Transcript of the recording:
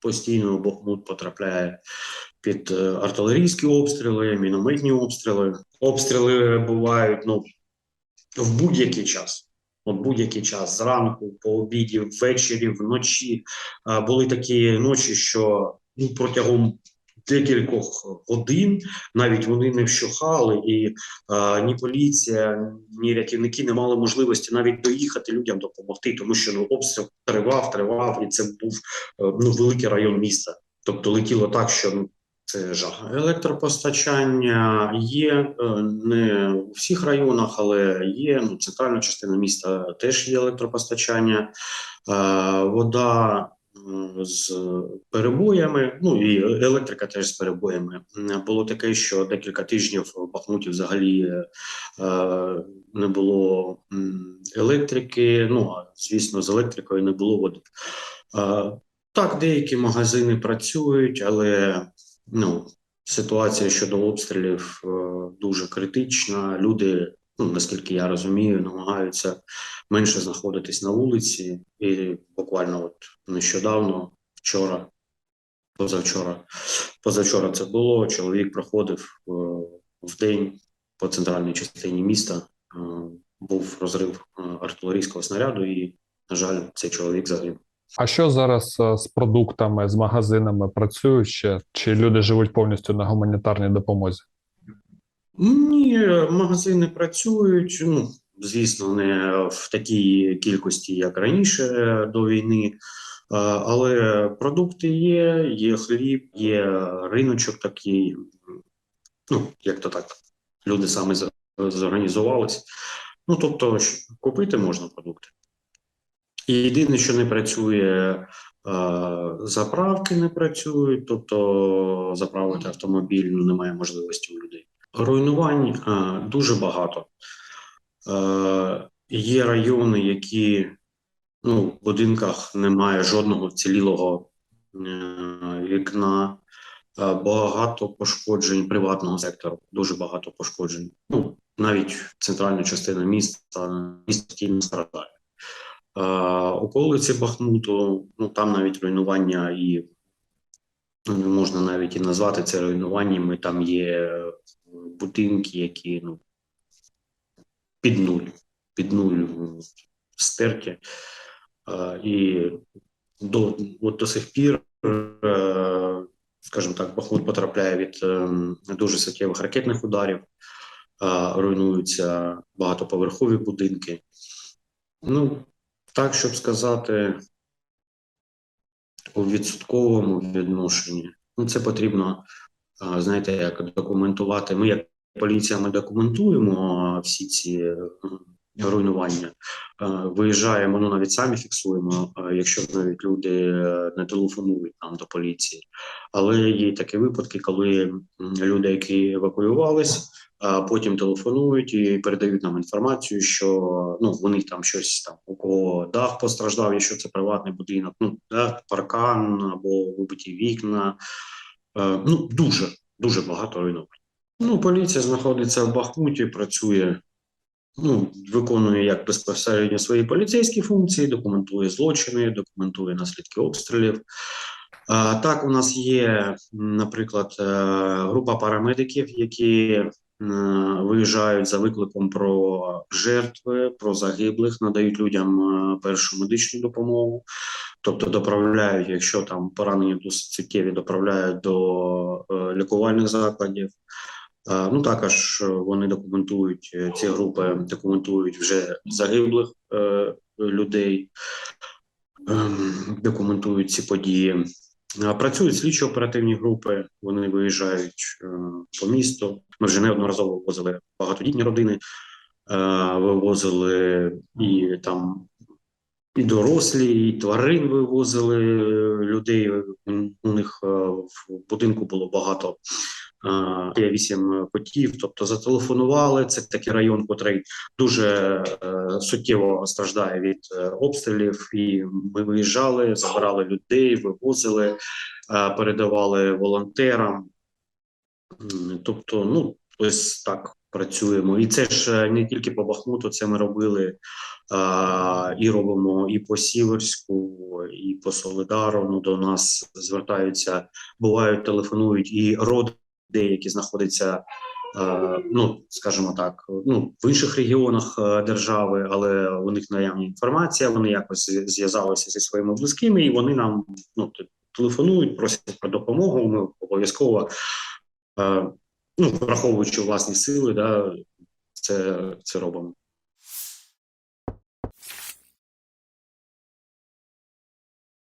постійно Бахмут потрапляє під е, артилерійські обстріли, мінометні обстріли. Обстріли бувають ну, в будь-який час. От будь-який час зранку, по обіді, ввечері, вночі. Були такі ночі, що ну, протягом декількох годин навіть вони не вщухали, і а, ні поліція, ні рятівники не мали можливості навіть доїхати людям допомогти, тому що ну, обстріл тривав, тривав, і це був е, ну, великий район міста. Тобто летіло так, що ну, це жах. Електропостачання є е, не у всіх районах, але є. Ну, центральна частина міста теж є електропостачання. Е, Вода з перебоями, ну і електрика теж з перебоями. Було таке, що декілька тижнів в Бахмуті взагалі е, не було електрики. Ну а звісно, з електрикою не було води. Е, Так, деякі магазини працюють, але ну, ситуація щодо обстрілів е, дуже критична. Люди, ну наскільки я розумію, намагаються менше знаходитись на вулиці, і буквально от нещодавно, вчора, позавчора, позавчора це було. Чоловік проходив е, в день по центральній частині міста. е, Був розрив е, артилерійського снаряду, і, на жаль, цей чоловік загинув. А що зараз з продуктами, з магазинами працюють ще? Чи люди живуть повністю на гуманітарній допомозі? Ні, магазини працюють. Ну, звісно, не в такій кількості, як раніше е, до війни. Але продукти є, є хліб, є риночок такий. Ну, як то так, люди саме за- зорганізувалися. Ну, тобто, купити можна продукти. І єдине, що не працює, заправки не працюють, тобто заправити автомобіль ну, немає можливості у людей. Руйнувань дуже багато. Е, є райони, які ну, в будинках немає жодного вцілілого е, вікна, е, багато пошкоджень приватного сектору, дуже багато пошкоджень. Ну, навіть центральна частина міста місто постійно страждає. Околиці Бахмуту, ну там навіть руйнування і ну, не можна навіть і назвати це руйнуваннями. Там є будинки, які ну, під нуль, під нуль стерті. І до, от до сих пір, е, скажімо так, Бахмут потрапляє від е, дуже суттєвих ракетних ударів, руйнуються багатоповерхові будинки. Ну, так, щоб сказати, у відсотковому відношенні, ну, це потрібно, знаєте, як документувати. Ми, як поліція, ми документуємо всі ці е, руйнування. Е, Виїжджаємо, ну навіть самі фіксуємо, е, якщо навіть люди не телефонують нам до поліції. Але є такі випадки, коли люди, які евакуювались, а потім телефонують і передають нам інформацію, що ну них там щось там у кого дах постраждав, якщо це приватний будинок, ну да, паркан або вибиті вікна. Ну дуже дуже багато руйнувань. Ну, поліція знаходиться в Бахмуті, працює, ну, виконує як безпосередньо свої поліцейські функції, документує злочини, документує наслідки обстрілів. А, так, у нас є, наприклад, е, група парамедиків, які е, виїжджають за викликом про жертви, про загиблих, надають людям е, першу медичну допомогу, тобто доправляють, якщо там поранення досить суттєві, доправляють до лікувальних закладів. Ну також е, вони документують е, ці групи, документують вже загиблих е, людей, ем, документують ці події. Працюють слідчо-оперативні групи, вони виїжджають по місту. Ми вже неодноразово вивозили багатодітні родини, вивозили і там і дорослі, і тварин вивозили людей. У- них в будинку було багато є вісім котів. Тобто зателефонували. Це такий район, котрий дуже е, суттєво страждає від е, обстрілів. І ми виїжджали, забирали людей, вивозили, е, передавали волонтерам. Тобто, ну ось так працюємо. І це ж е, не тільки по Бахмуту, це ми робили а, і робимо і по Сіверську, і по Солидару. Ну, до нас звертаються, бувають, телефонують і роди, які знаходяться. е, Ну, скажімо так, ну в інших регіонах е, держави, але у них наявна інформація. Вони якось зв'язалися зі своїми близькими, і вони нам ну телефонують, просять про допомогу. Ми обов'язково е, ну, враховуючи власні сили, да, це, це робимо.